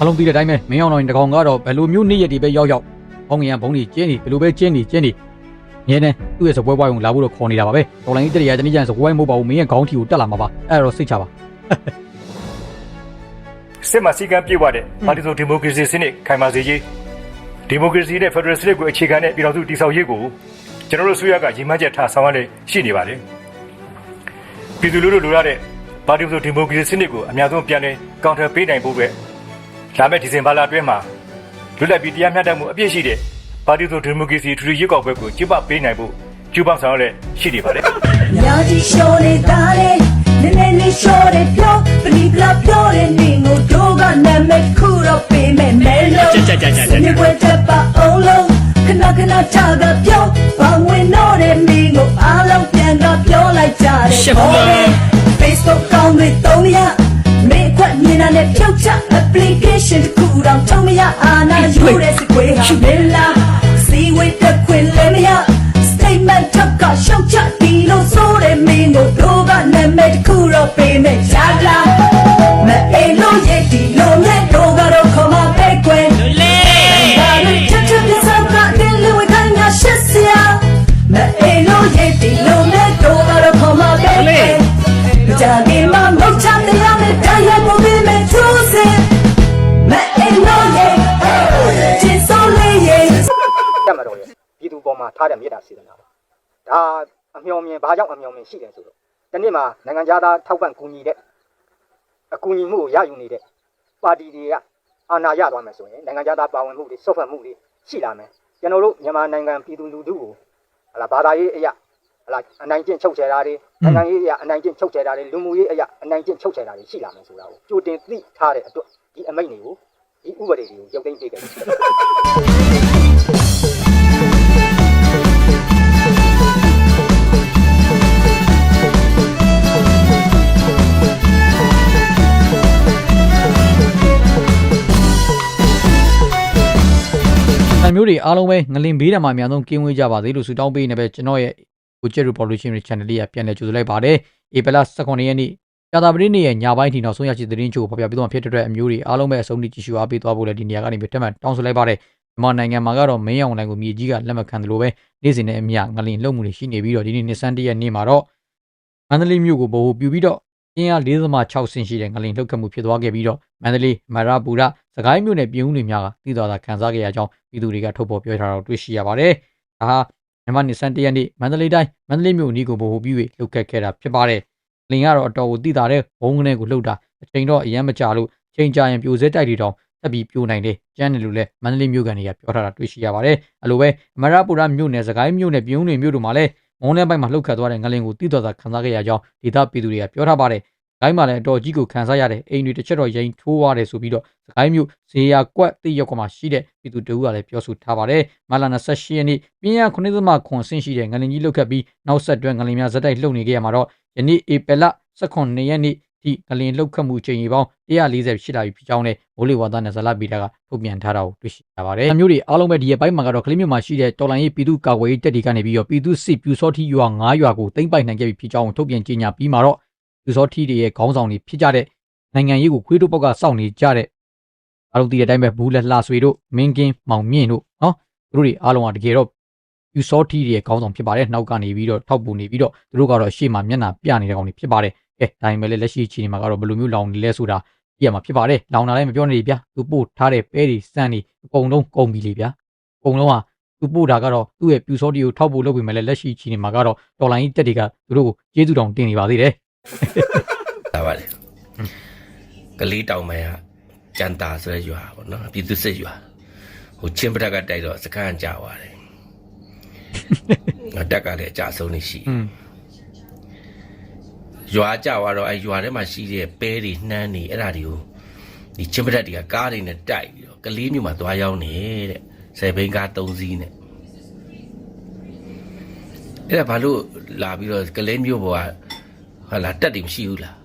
အလုံးသိတဲ့အတိုင်းပဲမင်းအောင်တော်ရင်တကောင်ကတော့ဘယ်လိုမျိုးနေ့ရက်တွေပဲရောက်ရောက်ဟောင်းငရံဘုံတွေကျင်းနေဘယ်လိုပဲကျင်းနေကျင်းနေငဲနေသူ့ရဲ့စပွဲပွားကိုလာဖို့တော့ခေါ်နေတာပါပဲတော်လိုင်းကြီးတရရတနည်းကျန်စပွဲမဟုတ်ပါဘူးမင်းရဲ့ခေါင်းထီကိုတက်လာမှာပါအဲ့တော့စိတ်ချပါစစ်မှန်စည်းကမ်းပြည့်ဝတဲ့ပါတီစုံဒီမိုကရေစီစနစ်ခိုင်မာစေရေးဒီမိုကရေစီနဲ့ဖက်ဒရယ်စနစ်ကိုအခြေခံတဲ့ပြည်တော်စုတည်ဆောက်ရေးကိုကျွန်တော်တို့ဆွေးရကရည်မှန်းချက်ထားဆောင်ရွက်နေရှိနေပါတယ်ပြည်သူလူထုလိုရတဲ့ပါတီစုံဒီမိုကရေစီစနစ်ကိုအများဆုံးပြန်လည်ကောင်ထယ်ပေးနိုင်ဖို့အတွက် လာမယ့်ဒီဇင်ဘာလအတွင်းမှာလွတ်လပ်ပြီးတရားမျှတမှုအပြည့်ရှိတဲ့ပါတီစုံဒီမိုကရေစီထူထူရွေးကောက်ပွဲကိုကျင်းပပေးနိုင်ဖို့ကျူးပန်းဆောင်ရွက်လက်ရှိနေပါတယ်ညာကြီးရှော်နေတာလေနည်းနည်းလေးရှော်တယ်ပြောပလီပလာပြောတဲ့နေကိုတို့ကနာမည်ခုတော့ပေးမယ်မဲလို့ကြကြကြကြကြဒီပွဲတက်ပါအောင်လုံးခဏခဏချာကပြောဘာဝင်တော့တဲ့မင်းကိုအားလုံးပြန်ကပြောလိုက်ကြတယ်ရှက်ဘူး အာနာယူတဲ့စကွေးဟာမင်းလားစီဝေးတက်ခွင့်လည်းမရ statement ထပ်ကရှောက်ချဒီလိုဆိုတဲ့မင်းကိုတို့ကနာမည်တစ်ခုတော့ပေးမယ်ရလား ဒါအမျှော်မြင်ဘာကြောင့်အမျှော်မြင်ရှိတယ်ဆိုတော့ဒီနေ့မှာနိုင်ငံသားထောက်ပံ့ကူညီတဲ့အကူအညီမှုကိုရယူနေတဲ့ပါတီတွေကအာဏာရသွားမယ်ဆိုရင်နိုင်ငံသားပါဝင်မှုတွေစုပ်ဖက်မှုတွေရှိလာမယ်ကျွန်တော်တို့မြန်မာနိုင်ငံပြည်သူလူထုကိုဟလာဘာသာရေးအရာဟလာအနိုင်ကျင့်ချုပ်ချယ်တာတွေနိုင်ငံရေးအရာအနိုင်ကျင့်ချုပ်ချယ်တာတွေလူမှုရေးအရာအနိုင်ကျင့်ချုပ်ချယ်တာတွေရှိလာမယ်ဆိုတာကိုကြိုတင်သိထားတဲ့အတွက်ဒီအမိန့်တွေကိုဒီဥပဒေတွေကိုရုပ်သိမ်းပေးခဲ့တယ် အမျိုးတွေအားလုံးပဲငလင်ဘေးတံမှာအများဆုံးကင်းဝေးကြပါစေလို့ဆုတောင်းပေးနေပဲကျွန်တော်ရဲ့ကိုကျက် revolution channel လေးကပြန်လည်ကြိုဆိုလိုက်ပါတယ်ဧပြီလ18ရက်နေ့ကြာသပတေးနေ့ရဲ့ညပိုင်းထိနောက်ဆုံးရရှိသတင်းချို့ကိုဖော်ပြပေးသွားမှာဖြစ်တဲ့အတွက်အမျိုးတွေအားလုံးပဲအဆုံးထိကြည့်ရှုအားပေးသွားဖို့လည်းဒီနေရာကနေပြီးတက်မှန်တောင်းဆိုလိုက်ပါတယ်မြန်မာနိုင်ငံမှာကတော့မင်းအောင်လှိုင်ကိုမြေကြီးကလက်မခံတယ်လို့ပဲနေ့စဉ်နဲ့အမျှငလင်လှုပ်မှုတွေရှိနေပြီးတော့ဒီနေ့နှစ်ဆန်းတရက်နေ့မှာတော့မန္တလေးမြို့ကိုဗဟိုပြုပြီးတော့ အင်းအား4.6ဆင့်ရှိတဲ့ငလင်လှုပ်ခတ်မှုဖြစ်သွားခဲ့ပြီးတော့မန္တလေးမရပူရစကိုင်းမြို့နယ်ပြည်ဦးတွေများကတည်တော်တာခံစားခဲ့ရကြောင်းပြည်သူတွေကထုတ်ဖော်ပြောထားတာကိုတွေ့ရှိရပါတယ်။ဒါဟာမြန်မာနှစ်ဆန်းတရက်နေ့မန္တလေးတိုင်းမန္တလေးမြို့အနီးကိုဗဟိုပြု၍လှုပ်ခတ်ခဲ့တာဖြစ်ပါတယ်။လင်ကတော့အတော်ကိုတည်တာတဲ့ဘုံကနေကိုလှုပ်တာအချိန်တော့အရန်မကြလို့ချိန်ကြရင်ပြိုစဲတိုက်တွေတောင်တက်ပြီးပြိုနိုင်တယ်။ကျန်းတယ်လို့လည်းမန္တလေးမြို့ကန်တွေကပြောထားတာတွေ့ရှိရပါတယ်။အလိုပဲအမရပူရမြို့နယ်စကိုင်းမြို့နယ်ပြည်ဦးတွေမြို့တို့မှာလည်း မုံလဲပိုင်းမှာလှုပ်ခတ်သွားတဲ့ငလင်ကိုတည်တော်တာခံစားခဲ့ရကြောင်းဒေသပြည်သူတွေကပြောထားပါတယ်။တိုင်းမှာလည်းအတော်ကြီးကိုခံစားရတဲ့အိမ်တွေတစ်ချက်တော့ရင်ထိုးသွားတယ်ဆိုပြီးတော့စကိုင်းမြို့ဇေယျကွက်တိရောက်ကမှာရှိတဲ့ပြည်သူတအူးကလည်းပြောဆိုထားပါတယ်။မလာ28ရက်နေ့ပြင်းရ9သမခွန်ဆင့်ရှိတဲ့ငလင်ကြီးလုတ်ခတ်ပြီးနောက်ဆက်တွဲငလင်များဇက်တိုက်လှုပ်နေခဲ့ရမှာတော့ယနေ့ဧပြီလ18ရက်နေ့ ဒီငလင်လုတ်ခတ်မှုချိန်ကြီးပေါင်း140ရှိလာပြီဖြစ်ကြောင်းနဲ့မိုးလေဝသနဲ့ဇလပီတာကထုတ်ပြန်ထားတာကိုတွေ့ရှိရပါတယ်။အမျိုးတွေအားလုံးပဲဒီရက်ပိုင်းမှာကတော့ကလေးမျိုးမှာရှိတဲ့တော်လိုင်းရေးပြည်သူ့ကာကွယ်ရေးတပ်တွေကနေပြီးတော့ပြည်သူစစ်ပြူစောတိရွာ9ရွာကိုသိမ်းပိုက်နိုင်ခဲ့ပြီဖြစ်ကြောင်းထုတ်ပြန်ကြေညာပြီးမှာတော့ပြူစောထီတွေရဲ့ခေါင်းဆောင်တွေဖြစ်ကြတဲ့နိုင်ငံရေးကိုခွေးတို့ဘောက်ကစောင့်နေကြတဲ့အားလုံးဒီတဲ့အတိုင်းပဲဘူးလက်လှဆွေတို့မင်းကင်းမောင်မြင့်တို့နော်သူတို့တွေအားလုံးကတကယ်တော့ပြူစောထီတွေရဲ့ခေါင်းဆောင်ဖြစ်ပါတယ်နောက်ကနေပြီးတော့ထောက်ပူနေပြီးတော့သူတို့ကတော့ရှေ့မှာမျက်နှာပြနေတဲ့ကောင်တွေဖြစ်ပါတယ် ကဲဒါပေမဲ့လည်းလက်ရှိအချိန်မှာကတော့ဘယ်လိုမျိုးလောင်နေလဲဆိုတာပြရမှာဖြစ်ပါတယ်လောင်တာလည်းမပြောနေဗျာသူပို့ထားတဲ့ပဲတွေစမ်းတွေအကုန်လုံးကုန်ပြီလေဗျာအကုန်လုံးကသူပို့တာကတော့သူ့ရဲ့ပြူစောတီကိုထောက်ပို့လုပ်ပြီးမှလည်းလက်ရှိအချိန်မှာကတော့တော်လိုင်းတက်တွေကသူတို့ကိုကျေးဇူးတောင်တင်နေပါသေးတယ်လာပါလေကလေးတောင်မဲကကြံတာဆိုတဲ့ရွာပေါ့နော်ပြည်သူစစ်ရွာဟိုချင်းပတက်ကတိုက်တော့စကန်းကြသွားတယ်ငါတက်ကလည်းအကြဆုံးနေရှိอืม ရွာကြသွားတော့အဲရွာထဲမှာရှိတဲ့ပဲတွေနှမ်းတွေအဲ့ဒါတွေကိုဒီချင်းပတက်တွေကကားတွေနဲ့တိုက်ပြီးတော့ကလေးမျိုးမှာသွားရောက်နေတဲ့ဆယ်ဘိန်းကား၃စီးနဲ့အဲ့ဒါဘာလို့လာပြီးတော့ကလေးမျိုးပေါ်ကဟာလာတက်တယ်မရှိဘူးလား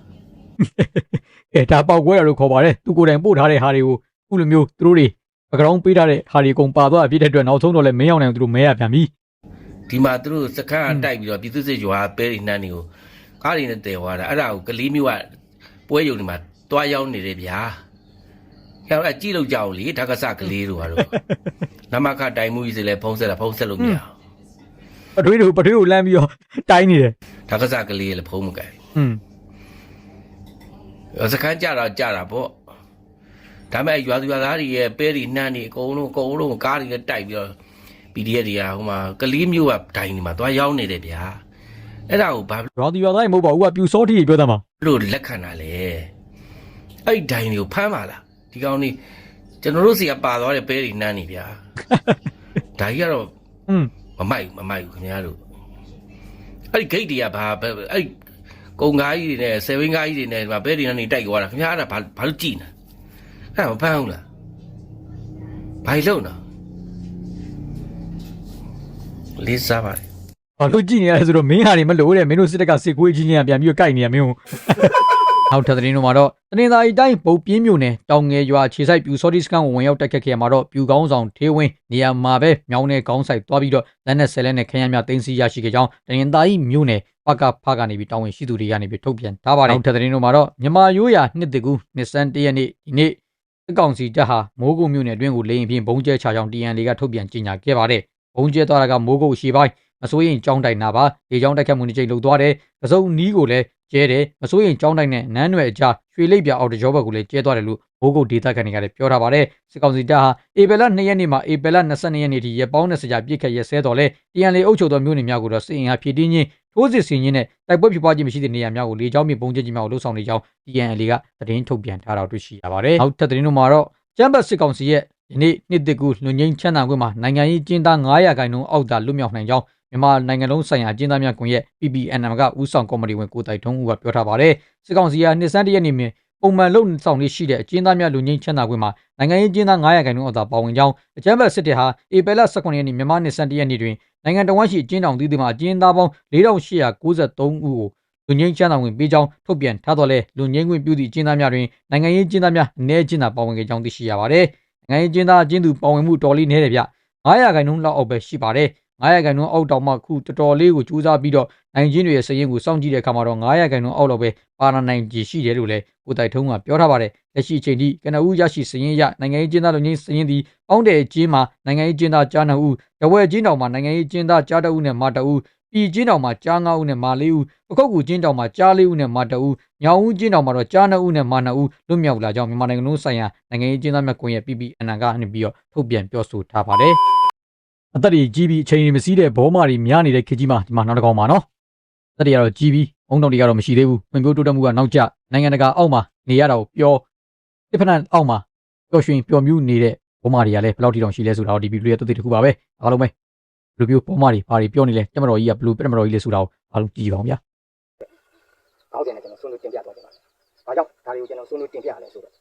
အဲဒါပေါက်ကွဲတာလို့ခေါ်ပါတယ်သူကိုယ်တိုင်ပို့ထားတဲ့ဟာတွေကိုခုလိုမျိုးသူတို့တွေပကရောင်းပေးထားတဲ့ဟာတွေအကုန်ပါသွားတာဖြစ်တဲ့အတွက်နောက်ဆုံးတော့လည်းမင်းအောင်နိုင်သူတို့မဲရပြန်ပြီဒီမှာသူတို့စခန်းကတိုက်ပြီးတော့ပြည်သူစစ်ရွာပဲတွေနှမ်းတွေကို ကားတွေနဲ့တည်သွားတာအဲ့ဒါကိုကလေးမျိုးကပွဲရုံတွေမှာတွားရောက်နေတယ်ဗျာကဲအဲ့ဒါကြည့်လို့ကြောက်လေဓကစကလေးတို့ဟာတို့နမခတိုင်မှုကြီးစလဲဖုံးဆက်တာဖုံးဆက်လို့မရအောင်ပထွေးတို့ပထွေးကိုလမ်းပြီးတော့တိုင်းနေတယ်ဓကစကလေးလည်းဖုံးမကြိုက်อืมစခန်းကြတော့ကြတာပေါ့ဒါပေမဲ့ရွာသူရွာသားတွေရဲ့ပဲတွေနှမ်းတွေအကုန်လုံးအကုန်လုံးကားတွေနဲ့တိုက်ပြီးတော့ PDF တွေကဟိုမှာကလေးမျိုးကဒိုင်ဒီမှာသွားရောက်နေတယ်ဗျာ အဲ့ဒါကိုဘာ ရွာသူရွာသားတွေမဟုတ်ပါဘူးကပြူစောထီပြောတာမှာ လို့လက်ခံတာလဲအဲ့ဒီဒိုင်တွေကိုဖမ်းပါလားဒီကောင်นี่ကျွန်တော်တို့စီကပါသွားတဲ့ပဲတွေနှမ်းနေဗျာဒါကြီးကတော့ อืม မမိုက်ဘူးမမိုက်ဘူးခင်ဗျားတို့အဲ့ဒီဂိတ်တွေကဘာဘယ်အဲ့ဒီကုံကားကြီးတွေနဲ့ဆယ်ဝင်းကားကြီးတွေနဲ့ဒီမှာဘဲတွေနဲ့နေတိုက်သွားတာခင်ဗျားအဲ့ဒါဘာဘာလို့ကြည်နေအဲ့ဒါမဖမ်းဘူးလားဘာလို့လုံးနော်လေးစားပါလေ ဘာလို့ကြည့်နေရလဲဆိုတော့မင်းဟာတွေမလို့တဲ့မင်းတို့စစ်တပ်ကစစ်ကွေးကြီးချင်းကပြန်ပြီးတော့ကြိုက်နေရမင်းကိုနောက်ထပ်သတင်းတို့မှာတော့တနင်္သာရီတိုင်းပုတ်ပြင်းမြို့နယ်တောင်ငယ်ရွာခြေဆိုင်ပြူစောတိစကန်ကိုဝင်ရောက်တိုက်ခတ်ခဲ့ရမှာတော့ပြူကောင်းဆောင်ထေးဝင်းနေရာမှာပဲမြောင်းနဲ့ကောင်းဆိုင်သွားပြီးတော့လက်နဲ့ဆယ်လက်နဲ့ခရမ်းများတင်းစီရရှိခဲ့ကြောင်းတနင်္သာရီမြို့နယ်ပကဖကနေပြီးတောင်းဝင်ရှိသူတွေကနေပြီးထုတ်ပြန်ထားပါတယ်နောက်ထပ်သတင်းတို့မှာတော့မြန်မာရိုးရာနှစ်တကူနှစ်စန်းတရက်နေ့ဒီနေ့စစ်ကောင်စီတပ်ဟာမိုးကုတ်မြို့နယ်အတွင်းကိုလေရင်ဖြင့်ဘုံကျဲချကြောင်း TN တွေကထုတ်ပြန်ကြေညာခဲ့ပါတယ်ဘုံကျဲသွားတာကမိုးကုတ်ရှိပိုင်း မစိုးရင်ကြောင်းတိုက်နာပါလေကြောင်းတိုက်ခတ်မှုနှစ်ကြိမ်လုပ်သွားတယ်။ပစုံနီးကိုလည်းကျဲတယ်မစိုးရင်ကြောင်းတိုက်နဲ့နန်းနွယ်အကြားရွှေလိပ်ပြအော်တကြောဘက်ကိုလည်းကျဲသွားတယ်လို့ဘိုးကုတ်ဒေတာကန်တွေကလည်းပြောထားပါတယ်။စစ်ကောင်စီတပ်ဟာဧပြီလ2ရက်နေ့မှာဧပြီလ22ရက်နေ့ထိရပောင်း20ကြာပြစ်ခတ်ရက်စဲတော်လဲတရန်လေအုပ်ချုပ်သောမြို့နယ်များကိုတော့စစ်အင်အားဖြည့်တင်းခြင်းထိုးစစ်ဆင်ခြင်းနဲ့တိုက်ပွဲဖြစ်ပွားခြင်းမရှိတဲ့နေရာများကိုလေကြောင်းမြေပုံကျဲခြင်းများကိုလှုပ်ဆောင်နေကြောင်း TNL ကသတင်းထုတ်ပြန်ထားတာတွေ့ရှိရပါတယ်။နောက်ထပ်သတင်းတို့မှာတော့ကျမ်းပတ်စစ်ကောင်စီရဲ့ယနေ့နှစ်တကူလွန်ငင်းချမ်းသာခွင့်မှာနိုင်ငံရေးကျင်းသား900ခန့်နှုန်းအောက်သာလွတ်မြောက်နိုင်ကြောင်း မြန်မာနိုင်ငံလုံးဆိုင်ရာအကျဉ်းသားများကွန်ရက် PPNM ကဦးဆောင်ကော်မတီဝင်ကိုတိုင်ထုံးဦးကပြောထားပါတယ်။စစ်ကောင်စီကနှစ်စန်းတရက်နေမြင်ပုံမှန်လုံဆောင်လေးရှိတဲ့အကျဉ်းသားများလူငင်းချမ်းသာခွင့်မှာနိုင်ငံရေးကျဉ်းသား900ခန့်နှုန်းအောက်သာပါဝင်ကြောင်းအကြမ်းဖက်စစ်တပ်ဟာဧပြီလ18ရက်နေ့မြန်မာနှစ်စန်းတရက်နေ့တွင်နိုင်ငံတော်ရှိအကျဉ်းတောင်သီးသီးမှာအကျဉ်းသားပေါင်း4893ဦးကိုလူငင်းချမ်းသာခွင့်ပေးကြောင်းထုတ်ပြန်ထားတော်လဲလူငင်းခွင့်ပြုသည့်အကျဉ်းသားများတွင်နိုင်ငံရေးကျဉ်းသားများအ ਨੇ ကျဉ်းသာပါဝင်ခဲ့ကြောင်းသိရှိရပါတယ်။နိုင်ငံရေးကျဉ်းသားအကျဉ်းသူပါဝင်မှုတော်လေးနည်းတယ်ဗျ။900ခန့်နှုန်းလောက်အောက်ပဲရှိပါတယ်။ 900ခန့်နှုန်းအောက်တောင်မှခုတော်တော်လေးကိုကြိုးစားပြီးတော့နိုင်ချင်းတွေရဲ့စရင်ကိုစောင့်ကြည့်တဲ့အခါမှာတော့900ခန့်နှုန်းအောက်လောက်ပဲပါရနိုင်ကြရှိတယ်လို့လည်းကိုတိုင်ထုံးကပြောထားပါတယ်။လက်ရှိအချိန်ထိကနဦးရရှိစရင်ရနိုင်ငံရေးကျင်းသားလူငင်းစရင်သည်ပေါင်းတဲ့ကျင်းမှာနိုင်ငံရေးကျင်းသားကြား2ဦး၊တဝဲကျင်းတောင်မှာနိုင်ငံရေးကျင်းသားကြား2ဦးနဲ့မာ2ဦး၊ပြည်ကျင်းတောင်မှာကြား9ဦးနဲ့မာ4ဦး၊ပခုတ်ကူကျင်းတောင်မှာကြား4ဦးနဲ့မာ2ဦး၊ညောင်ဦးကျင်းတောင်မှာတော့ကြား2ဦးနဲ့မာ2ဦးလွတ်မြောက်လာကြောင်းမြန်မာနိုင်ငံလုံးဆိုင်ရာနိုင်ငံရေးကျင်းသားများကွန်ရက် PPN ကနေပြီးတော့ထုတ်ပြန်ပြောဆိုထားပါတယ်။ အသက်တွေကြီးပြီးအချိန်တွေမစည်းတဲ့ဘောမာတွေများနေတဲ့ခေတ်ကြီးမှာဒီမှာနောက်တစ်ကောင်ပါနော်။အသက်တွေကတော့ကြီးပြီးအုံတော်တွေကတော့မရှိသေးဘူး။ဖွံ့ဖြိုးတိုးတက်မှုကနောက်ကျနိုင်ငံတကာအောက်မှာနေရတာကိုပျော်တစ်ဖက်နဲ့အောက်မှာပျော်ရွှင်ပျော်မြူးနေတဲ့ဘောမာတွေကလည်းဘယ်လောက်ထိတောင်ရှိလဲဆိုတာကိုဒီဗီဒီယိုရဲ့တုတ်တိတစ်ခုပါပဲ။အားလုံးပဲဘယ်လိုမျိုးဘောမာတွေဘာတွေပြောနေလဲတက်မတော်ကြီးကဘယ်လိုပြတ်မတော်ကြီးလဲဆိုတာကိုအားလုံးကြည့်ကြပါဦးဗျာခေါင်းစဉ်နဲ့ကျွန်တော်ဆွေးနွေးတင်ပြသွားကြပါမယ်။ဘာကြောင့်ဒါတွေကိုကျွန်တော်ဆွေးနွေးတင်ပြရလဲဆိုတော့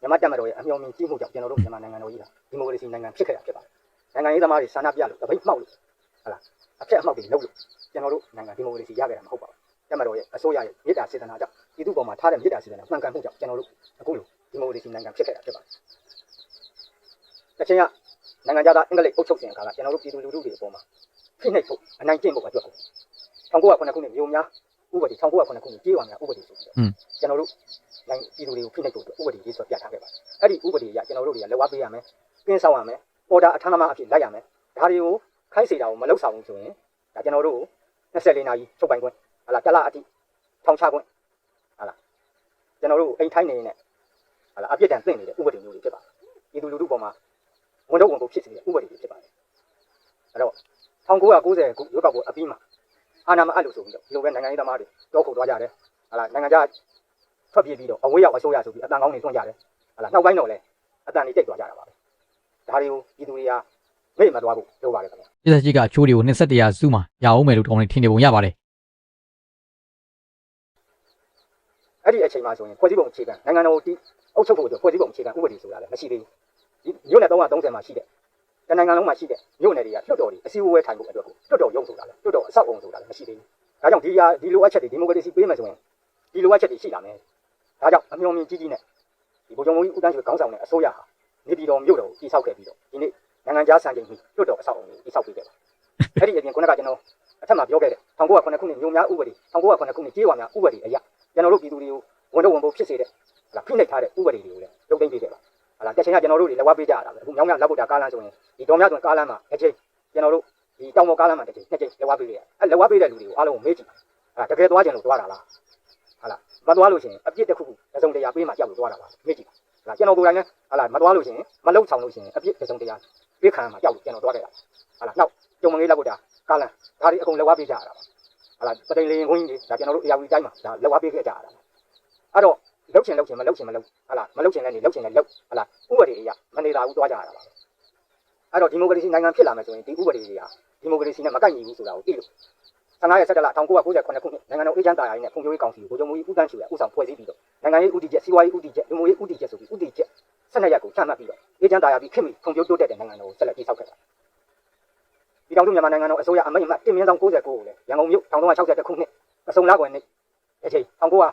မြန်မာတပ်မတော်ရဲ့အမျှော်မြင်ကြီးမှုကြောင့်ကျွန်တော်တို့မြန်မာနိုင်ငံတော်ကြီးကဒီမိုကရေစီနိုင်ငံဖြစ်ခဲ့တာဖြစ်ပါတယ်။ နိုင်ငံရေးသမားတွေဆန္ဒပြလို့တပိတ်မှောက်လို့ဟုတ်လားအဖြစ်အမှောက်တွေလုပ်လို့ကျွန်တော်တို့နိုင်ငံဒီမိုကရေစီရခဲ့တာမဟုတ်ပါဘူး။တပ်မတော်ရဲ့အစိုးရရဲ့မြေတာစေတနာကြောင့်ပြည်သူ့ပေါ်မှာထားတဲ့မြေတာစေတနာမှန်ကန်မှုကြောင့်ကျွန်တော်တို့အခုလိုဒီမိုကရေစီနိုင်ငံဖြစ်ခဲ့တာဖြစ်ပါတယ်။တစ်ချိန်ကနိုင်ငံသားအင်္ဂလိပ်အုပ်ချုပ်စဉ်ကာလကျွန်တော်တို့ပြည်သူလူထုတွေအပေါ်မှာဖိနှိပ်ဖို့အနိုင်ကျင့်ဖို့အတွက်ကို1909ခုနှစ်မြို့များဥပဒေ1909ခုနှစ်ကြေးဝါများဥပဒေဆိုပြီးတော့ကျွန်တော်တို့နိုင်ငံပြည်သူတွေကိုဖိနှိပ်ဖို့အတွက်ဥပဒေရေးဆွဲပြထားခဲ့ပါတယ်။အဲ့ဒီဥပဒေအရကျွန်တော်တို့တွေကလက်ဝါးပေးရမယ်၊ကင်းဆောင်ရမယ်၊ ပေါ်တာအထမ်းသမားအဖြစ်လိုက်ရမယ်။ဒါတွေကိုခိုင်းစေတာကိုမလုပ်ဆောင်ဘူးဆိုရင်ဒါကျွန်တော်တို့24နာရီချုပ်ပိုင်ခွင့်ဟလာတစ်လအထိထောင်ချခွင့်ဟလာကျွန်တော်တို့အိမ်ထိုင်းနေနေဟလာအပြစ်ဒဏ်သိမ့်နေတဲ့ဥပဒေမျိုးတွေဖြစ်ပါတယ်။ပြည်သူလူထုပေါ်မှာဝန်တော့ဝန်ကိုဖြစ်စေတဲ့ဥပဒေတွေဖြစ်ပါတယ်။အဲ့တော့1990ခုရွေးကောက်ပွဲအပြီးမှာအာဏာမအပ်လို့ဆိုပြီးတော့ဒီလိုပဲနိုင်ငံရေးသမားတွေတောခုသွားကြတယ်။ဟလာနိုင်ငံခြားထွက်ပြေးပြီးတော့အဝေးရောက်အစိုးရဆိုပြီးအတန်ကောင်းနေသွန့်ကြတယ်ဟလာနောက်ပိုင်းတော့လဲအတန်တွေတိတ်သွားကြတာပါပဲ ဒါတွေကိုပြည်သူတွေကမေ့မသွားဘူးပြောပါတယ်ခင်ဗျာပြည်သက်ကြီးကအချိုးတွေကို21ရာစုမှာရအောင်မယ်လို့တောင်းနေထင်နေပုံရပါတယ်အဲ့ဒီအချိန်မှာဆိုရင်ဖွဲ့စည်းပုံအခြေခံနိုင်ငံတော်တီးအုပ်ချုပ်ဖို့အတွက်ဖွဲ့စည်းပုံအခြေခံဥပဒေဆိုတာလည်းမရှိသေးဘူးဒီမြို့နယ်330မှာရှိတဲ့တနိုင်ငံလုံးမှာရှိတဲ့မြို့နယ်တွေကလွတ်တော်တွေအစည်းအဝေးထိုင်ဖို့အတွက်ကိုလွတ်တော်ရုံးဆိုတာလည်းလွတ်တော်အဆောက်အုံဆိုတာလည်းမရှိသေးဘူးဒါကြောင့်ဒီဟာဒီလိုအပ်ချက်တွေဒီမိုကရေစီပေးမယ်ဆိုရင်ဒီလိုအပ်ချက်တွေရှိလာမယ်ဒါကြောင့်အမျှော်မြင်ကြီးကြီးနဲ့ဒီဗိုလ်ချုပ်မကြီးဦးတန်းရွှေခေါင်းဆောင်တဲ့အစိုးရဟာ နေပြည်တော်မြို့တော်ကိုတည်ဆောက်ခဲ့ပြီးတော့ဒီနေ့နိုင်ငံခြားစံချိန်မီလွတ်တော်အဆောက်အုံကိုတည်ဆောက်ပေးခဲ့ပါအဲ့ဒီအပြင်ခုနကကျွန်တော်အထက်မှာပြောခဲ့တဲ့1909ခုနှစ်မြို့များဥပဒေ1909ခုနှစ်ကြေးဝါများဥပဒေအရကျွန်တော်တို့ပြည်သူတွေကိုဝန်တော့ဝန်ဖို့ဖြစ်စေတဲ့ဟလာဖိနှိပ်ထားတဲ့ဥပဒေတွေကိုလည်းရုပ်သိမ်းပေးခဲ့ပါတစ်ချိန်ကကျွန်တော်တို့တွေလက်ဝါးပေးကြရတာပဲအခုမြောင်းမြောင်းလက်ဗုဒ္ဓကားလမ်းဆိုရင်ဒီတော်များဆိုရင်ကားလမ်းမှာတစ်ချိန်ကျွန်တော်တို့ဒီတောင်ပေါ်ကားလမ်းမှာတစ်ချိန်နှစ်ချိန်လက်ဝါးပေးရအဲလက်ဝါးပေးတဲ့လူတွေကိုအားလုံးကိုမေးကြည့်အဲတကယ်သွားကြလို့သွားတာလားဟာလားမသွားလို့ရှိရင်အပြစ်တစ်ခုခုတစ်စုံတရာပေးမှကြောက်လို့သွားတာပါမေးကြည့် ဟာလားကျွန်တော်ကိုယ်တိုင်လည်းဟာလားမသွားလို့ရှိရင်မလုံဆောင်လို့ရှိရင်အပြစ်တစ်စုံတရာပေးခံမှကြောက်လို့ကျွန်တော်သွားခဲ့တာဟာလားနောက်ကျုံမငေးလက်ဗုဒ္ဓကားလမ်းဒါတွေအကုန်လက်ဝါးပေးကြရတာပါဟာလားပတိန်လေးရင်ခွင်းကြီးဒါကျွန်တော်တို့အရာဝီတိုင်းမှာဒါလက်ဝါးပေးခဲ့ကြရတာအဲ့တော့လှုပ်ချင်လှုပ်ချင်မလှုပ်ချင်မလှုပ်ဟာလားမလှုပ်ချင်လည်းနေလှုပ်ချင်လည်းလှုပ်ဟာလားဥပဒေအရမနေတာဘူးသွားကြရတာပါအဲ့တော့ဒီမိုကရေစီနိုင်ငံဖြစ်လာမယ်ဆိုရင်ဒီဥပဒေတွေကဒီမိုကရေစီနဲ့မကိုက်ညီဘူးဆိုတာကိုသိလို့ 15ရက်17လ1998ခုနှစ်နိုင်ငံတော်အေဂျင့်တာယာရေးနဲ့ဖွံ့ဖြိုးရေးကောင်စီကိုဗိုလ်ချုပ်မူကြီးဦးတန်းချူရဦးဆောင်ဖွဲ့စည်းပြီးတော့နိုင်ငံရေးဥတီချက်စီးပွားရေးဥတီချက်လူမှုရေးဥတီချက်ဆိုပြီးဥတီချက်12ရက်ကိုချမှတ်ပြီးတော့အေဂျင့်တာယာပြီးခင်မီဖွံ့ဖြိုးတိုးတက်တဲ့နိုင်ငံတော်ကိုဆက်လက်တည်ဆောက်ခဲ့တာပြည်ထောင်စုမြန်မာနိုင်ငံတော်အစိုးရအမိန့်အမှတ်1မြင်းဆောင်69ကိုလည်းရန်ကုန်မြို့1361ခုနှစ်အစုံလကွယ်နေ့အချိန်1900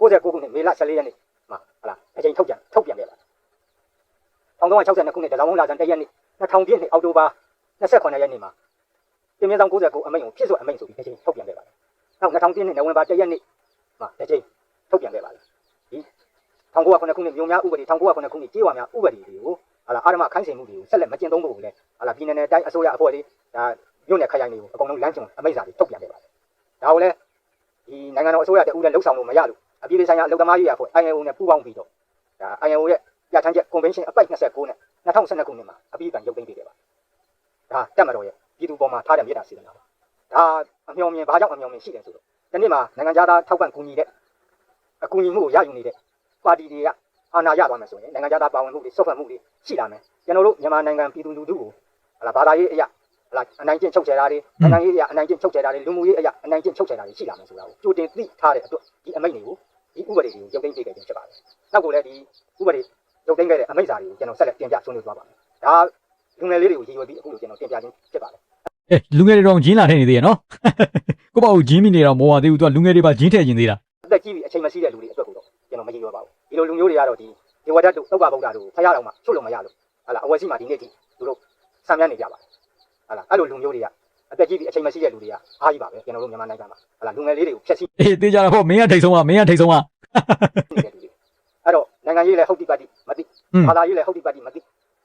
69ခုနှစ်မေလ14ရက်နေ့မှာဟလာအချိန်ထုတ်ပြန်ထုတ်ပြန်ခဲ့ပါတယ်1362ခုနှစ်ဒလောင်းလာဇန်1ရက်နေ့2000ပြည့်နှစ်အောက်တိုဘာ28ရက်နေ့မှာ ပြင်းပြင်းဆောင်69အမိန့်ကိုဖြစ်ဆိုအမိန့်ဆိုပြီးအချိန်ထုတ်ပြန်ခဲ့ပါတယ်နောက်2000ပြည့်နှစ်နိုဝင်ဘာ1ရက်နေ့မှာအချိန်ထုတ်ပြန်ခဲ့ပါတယ်ဒီ1909ခုနှစ်မြို့များဥပဒေ1909ခုနှစ်ကြေးဝါများဥပဒေတွေကိုဟလာအာရမခိုင်းစေမှုတွေကိုဆက်လက်မကျင့်သုံးဖို့ကိုလည်းဟလာပြည်နယ်နဲ့တိုင်းအစိုးရအဖွဲ့တွေဒါမြို့နယ်ခရိုင်တွေကိုအကုန်လုံးလမ်းကျုံအမိန့်စာတွေထုတ်ပြန်ခဲ့ပါတယ်ဒါကိုလည်းဒီနိုင်ငံတော်အစိုးရတအူလည်းလှုပ်ဆောင်လို့မရလို့အပြည်ပြည်ဆိုင်ရာအလုပ်သမားရေးရာဖွဲ့ ILO နဲ့ပူးပေါင်းပြီးတော့ဒါ ILO ရဲ့ပြဋ္ဌာန်းချက် Convention အပိုက်29နဲ့2012ခုနှစ်မှာအပြည်ပြည်ရုပ်သိမ်းပေးခဲ့ပါဒါတက်မတော်ရဲ့ ပြည်သူပေါ်မှာထားတဲ့မြေတာစေတနာပါဒါအမျှော်မြင်ဘာကြောင့်အမျှော်မြင်ရှိတယ်ဆိုတော့ဒီနေ့မှာနိုင်ငံသားထောက်ပံ့ကူညီတဲ့အကူအညီမှုကိုရယူနေတဲ့ပါတီတွေကအာဏာရသွားမယ်ဆိုရင်နိုင်ငံသားပါဝင်မှုတွေစော့ဖက်မှုတွေရှိလာမယ်ကျွန်တော်တို့မြန်မာနိုင်ငံပြည်သူလူထုကိုဟလာဘာသာရေးအရာဟလာအနိုင်ကျင့်ချုပ်ချယ်တာတွေနိုင်ငံရေးအရာအနိုင်ကျင့်ချုပ်ချယ်တာတွေလူမှုရေးအရာအနိုင်ကျင့်ချုပ်ချယ်တာတွေရှိလာမယ်ဆိုတာကိုကြိုတင်သိထားတဲ့အတွက်ဒီအမိန့်တွေကိုဒီဥပဒေတွေကိုရုပ်သိမ်းပေးခဲ့ခြင်းဖြစ်ပါတယ်။နောက်ကိုလည်းဒီဥပဒေရုပ်သိမ်းခဲ့တဲ့အမိန့်စာတွေကိုကျွန်တော်ဆက်လက်တင်ပြဆွေးနွေးသွားပါမယ်။ဒါလူငယ်လေးတွေကိုရည်ရွယ်ပြီးအခုလိုကျွန်တော်တင်ပြခြင်းဖြစ်ပါတယ် အဲလူငယ်တွေတော့ဂျင်းလာထည့်နေသေးရနော်ကိုပေါ့ဂျင်းမိနေတော့မောပါသေးဘူးသူကလူငယ်တွေပါဂျင်းထည့်ကျင်သေးတာ။အသက်ကြီးပြီးအချိန်မရှိတဲ့လူတွေအတွက်ကိုတော့ကျွန်တော်မရည်ရွယ်ပါဘူး။ဒီလိုလူမျိုးတွေကတော့ဒီဒေဝဒတ်တို့သုတ်ကဗုဒ္ဓတို့ဖယားတော်မှာချုပ်လို့မရလို့ဟာလားအဝယ်ရှိမှဒီနေ့ထိသူတို့ဆံမြန်းနေကြပါတယ်။ဟာလားအဲ့လိုလူမျိုးတွေကအသက်ကြီးပြီးအချိန်မရှိတဲ့လူတွေကအားကြီးပါပဲကျွန်တော်တို့မြန်မာနိုင်ငံမှာဟာလားလူငယ်လေးတွေကိုဖျက်ဆီးအေးတေးကြတာပေါ့မင်းကထိတ်ဆုံးကမင်းကထိတ်ဆုံးကနေတဲ့လူတွေအဲ့တော့နိုင်ငံရေးလည်းဟုတ်တိပတ်တိမသိอืมဘာသာရေးလည်းဟုတ်တိပတ်တိမသိ